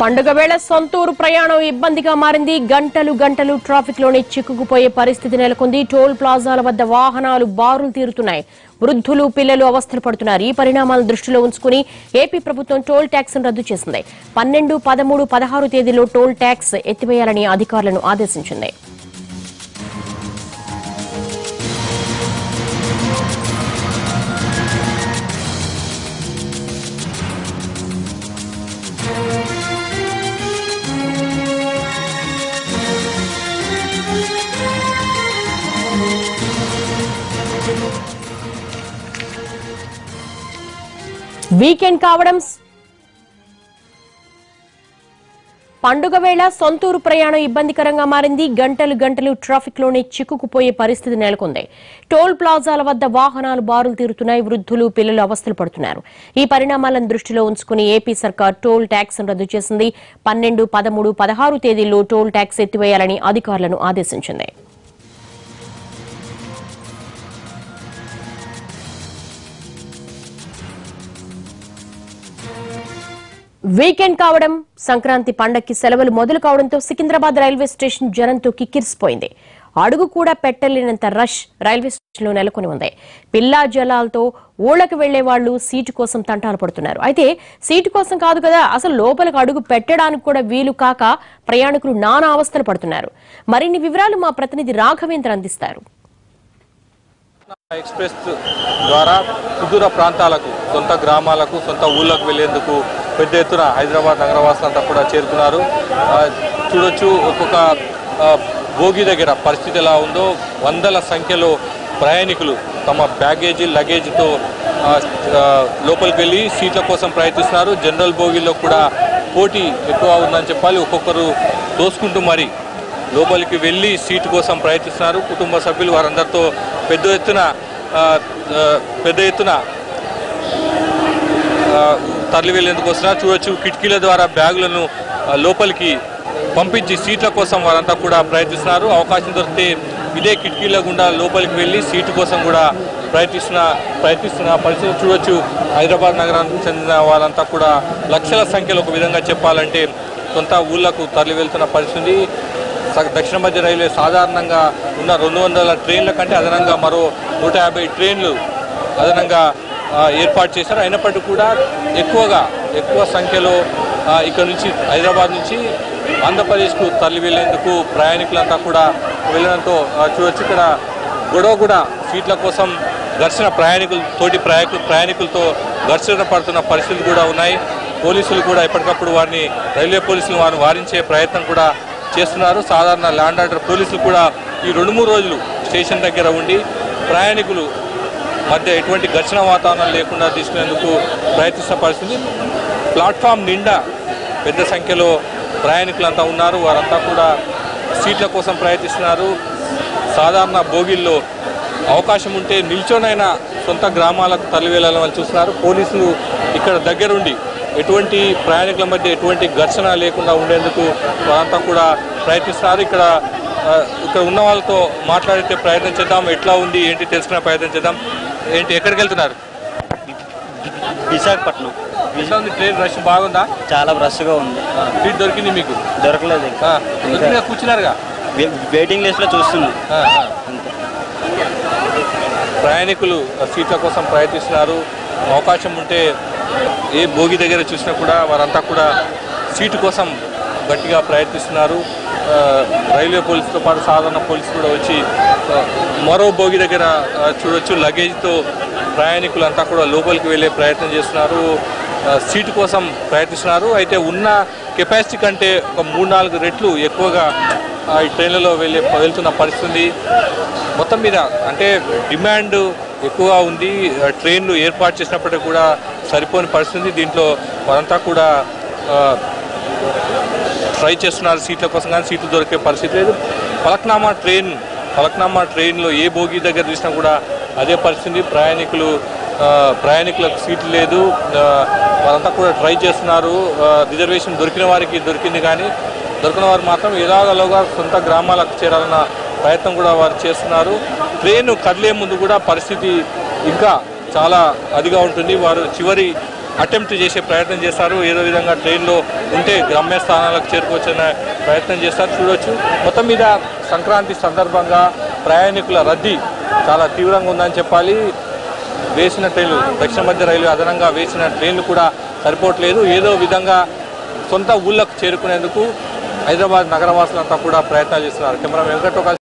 పండుగ వేళ సొంతూరు ప్రయాణం ఇబ్బందిగా మారింది. గంటలు గంటలు ట్రాఫిక్లోనే చిక్కుకుపోయే పరిస్థితి నెలకొంది. టోల్ ప్లాజాల వద్ద వాహనాలు బారులు తీరుతున్నాయి. వృద్ధులు పిల్లలు అవస్థలు పడుతున్నారు. ఈ పరిణామాలను దృష్టిలో ఉంచుకుని ఏపీ ప్రభుత్వం టోల్ ట్యాక్స్ రద్దు చేసింది. పన్నెండు పదమూడు పదహారు తేదీలో టోల్ ట్యాక్స్ ఎత్తివేయాలని అధికారులను ఆదేశించింది. వీకెండ్ కావడం పండుగ వేళ సొంతూరు ప్రయాణం ఇబ్బందికరంగా మారింది. గంటలు గంటలు ట్రాఫిక్లోనే చిక్కుకుపోయే పరిస్థితి నెలకొంది. టోల్ ప్లాజాల వద్ద వాహనాలు బారులు తీరుతున్నాయి. వృద్ధులు పిల్లలు అవస్థలు పడుతున్నారు. ఈ పరిణామాలను దృష్టిలో ఉంచుకుని ఏపీ సర్కార్ టోల్ ట్యాక్స్ రద్దు చేసింది. పన్నెండు పదమూడు పదహారు తేదీల్లో టోల్ ట్యాక్స్ ఎత్తివేయాలని అధికారులను ఆదేశించింది. వీకెండ్ కావడం సంక్రాంతి పండక్కి సెలవులు మొదలు కావడంతో సికింద్రాబాద్ రైల్వే స్టేషన్ జనంతో కిక్కిరిసిపోయింది అడుగు కూడా పెట్టలేనంత రష్ రైల్వే స్టేషన్లో నెలకొని ఉంది. పిల్లా జలాలతో ఊళ్ళకి వెళ్ళే వాళ్ళు సీటు కోసం తంటాలు పడుతున్నారు. అయితే సీటు కోసం కాదు కదా అసలు లోపలికి అడుగు పెట్టడానికి కూడా వీలు కాక ప్రయాణికులు నానా అవస్థలు పడుతున్నారు. మరిన్ని వివరాలు మా ప్రతినిధి రాఘవేంద్ర అందిస్తారు. ఎక్స్ప్రెస్ ద్వారా సుదూర ప్రాంతాలకు సొంత గ్రామాలకు సొంత ఊళ్ళకు వెళ్ళేందుకు పెద్ద ఎత్తున హైదరాబాద్ నగరవాసులంతా కూడా చేరుకున్నారు చూడొచ్చు ఒక్కొక్క భోగి దగ్గర పరిస్థితి ఎలా ఉందో. వందల సంఖ్యలో ప్రయాణికులు తమ బ్యాగేజీ లగేజ్తో లోపలికి వెళ్ళి సీట్ల కోసం ప్రయత్నిస్తున్నారు. జనరల్ భోగిలో కూడా పోటీ ఎక్కువ ఉందని చెప్పాలి. ఒక్కొక్కరు తోసుకుంటూ మరి లోపలికి వెళ్ళి సీటు కోసం ప్రయత్నిస్తున్నారు. కుటుంబ సభ్యులు వారందరితో పెద్ద ఎత్తున పెద్ద ఎత్తున తరలి వెళ్ళేందుకు వస్తున్నారు చూడొచ్చు కిటికీల ద్వారా బ్యాగులను లోపలికి పంపించి సీట్ల కోసం వారంతా కూడా ప్రయత్నిస్తున్నారు. అవకాశం దొరికితే ఇదే కిటికీల గుండా లోపలికి వెళ్ళి సీటు కోసం కూడా ప్రయత్నిస్తున్న ప్రయత్నిస్తున్న. పరిస్థితి చూడొచ్చు. హైదరాబాద్ నగరానికి చెందిన వాళ్ళంతా కూడా లక్షల సంఖ్యలో ఒక విధంగా చెప్పాలంటే సొంత ఊళ్ళకు తరలి వెళ్తున్న పరిస్థితి దక్షిణ మధ్య రైల్వే సాధారణంగా ఉన్న రెండు వందల ట్రైన్ల కంటే అదనంగా మరో నూట యాభై ట్రైన్లు అదనంగా ఏర్పాటు చేశారు. అయినప్పటికీ కూడా ఎక్కువగా ఎక్కువ సంఖ్యలో ఇక్కడ నుంచి హైదరాబాద్ నుంచి ఆంధ్రప్రదేశ్కు తరలి వెళ్ళేందుకు ప్రయాణికులంతా కూడా వెళ్ళడంతో చూడొచ్చు. ఇక్కడ గొడవ కూడా సీట్ల కోసం ఘర్షణ ప్రయాణికులు తోటి ప్రయాణికులు ప్రయాణికులతో ఘర్షణ పడుతున్న పరిస్థితులు కూడా ఉన్నాయి. పోలీసులు కూడా ఎప్పటికప్పుడు వారిని రైల్వే పోలీసులు వారిని వారించే ప్రయత్నం కూడా చేస్తున్నారు. సాధారణ ల్యాండ్ ఆర్డర్ పోలీసులు కూడా ఈ రెండు మూడు రోజులు స్టేషన్ దగ్గర ఉండి ప్రయాణికులు మధ్య ఎటువంటి ఘర్షణ వాతావరణం లేకుండా తీసుకునేందుకు ప్రయత్నిస్తున్న పరిస్థితి. ప్లాట్ఫామ్ నిండా పెద్ద సంఖ్యలో ప్రయాణికులంతా ఉన్నారు. వారంతా కూడా సీట్ల కోసం ప్రయత్నిస్తున్నారు. సాధారణ బోగిల్లో అవకాశం ఉంటే నిల్చోనైనా సొంత గ్రామాలకు తరలి వెళ్ళాలని వాళ్ళు చూస్తున్నారు. పోలీసులు ఇక్కడ దగ్గరుండి ఎటువంటి ప్రయాణికుల మధ్య ఎటువంటి ఘర్షణ లేకుండా ఉండేందుకు వారంతా కూడా ప్రయత్నిస్తున్నారు. ఇక్కడ ఇక్కడ ఉన్న వాళ్ళతో మాట్లాడితే ప్రయత్నం చేద్దాం. ఎట్లా ఉంది ఏంటి తెలుసుకునే ప్రయత్నం చేద్దాం. ఏంటి ఎక్కడికి వెళ్తున్నారు? విశాఖపట్నం. ఎట్లా ఉంది ట్రైన్ రష్? బాగుందా? చాలా రష్గా ఉంది. సీట్ దొరికింది మీకు? దొరకలేదు ఇంకా. కూర్చున్నారుగా? వే- వెయిటింగ్ లిస్ట్లో చూస్తున్నాం. ఆ, ఆ. ప్రయాణికులు సీట్ల కోసం ప్రయత్నిస్తున్నారు. అవకాశం ఉంటే ఏ భోగి దగ్గర చూసినా కూడా వారంతా కూడా సీటు కోసం గట్టిగా ప్రయత్నిస్తున్నారు. ఆ, రైల్వే పోలీసుతో పాటు సాధారణ పోలీసులు కూడా వచ్చి ఆ, మరో భోగి దగ్గర చూడొచ్చు. లగేజ్తో ప్రయాణికులంతా కూడా లోపలికి వెళ్ళే ప్రయత్నం చేస్తున్నారు. సీటు కోసం ప్రయత్నిస్తున్నారు. అయితే ఉన్న కెపాసిటీ కంటే ఒక మూడు నాలుగు రెట్లు ఎక్కువగా ఆ, ఈ ట్రైన్లలో వెళ్ళే వెళ్తున్న పరిస్థితి మొత్తం మీద అంటే డిమాండ్ ఎక్కువగా ఉంది. ట్రైన్లు ఏర్పాటు చేసినప్పటికీ కూడా సరిపోని పరిస్థితి దీంట్లో వారంతా కూడా ట్రై చేస్తున్నారు. సీట్ల కోసం కానీ సీట్లు దొరికే పరిస్థితి లేదు. పలక్నామా ట్రైన్ పలక్నామా ట్రైన్లో ఏ భోగి దగ్గర చూసినా కూడా అదే పరిస్థితి. ప్రయాణికులు ప్రయాణికులకు సీట్లు లేదు. వాళ్ళంతా కూడా ట్రై చేస్తున్నారు. రిజర్వేషన్ దొరికిన వారికి దొరికింది కానీ దొరికిన వారు మాత్రం ఎలాగలోగా సొంత గ్రామాలకు చేరాలన్న ప్రయత్నం కూడా వారు చేస్తున్నారు. ట్రైన్ కదిలే ముందు కూడా పరిస్థితి ఇంకా చాలా అదిగా ఉంటుంది. వారు చివరి అటెంప్ట్ చేసే ప్రయత్నం చేస్తారు. ఏదో విధంగా ట్రైన్లో ఉంటే గమ్య స్థానాలకు చేరుకోవచ్చనే ప్రయత్నం చేస్తారు. చూడవచ్చు మొత్తం మీద సంక్రాంతి సందర్భంగా ప్రయాణికుల రద్దీ చాలా తీవ్రంగా ఉందని చెప్పాలి. వేసిన ట్రైన్లు దక్షిణ మధ్య రైలు అదనంగా వేసిన ట్రైన్లు కూడా సరిపోవట్లేదు. ఏదో విధంగా సొంత ఊళ్ళకు చేరుకునేందుకు హైదరాబాద్ నగరవాసులంతా కూడా ప్రయత్నాలు చేస్తున్నారు. కెమెరా వెంకట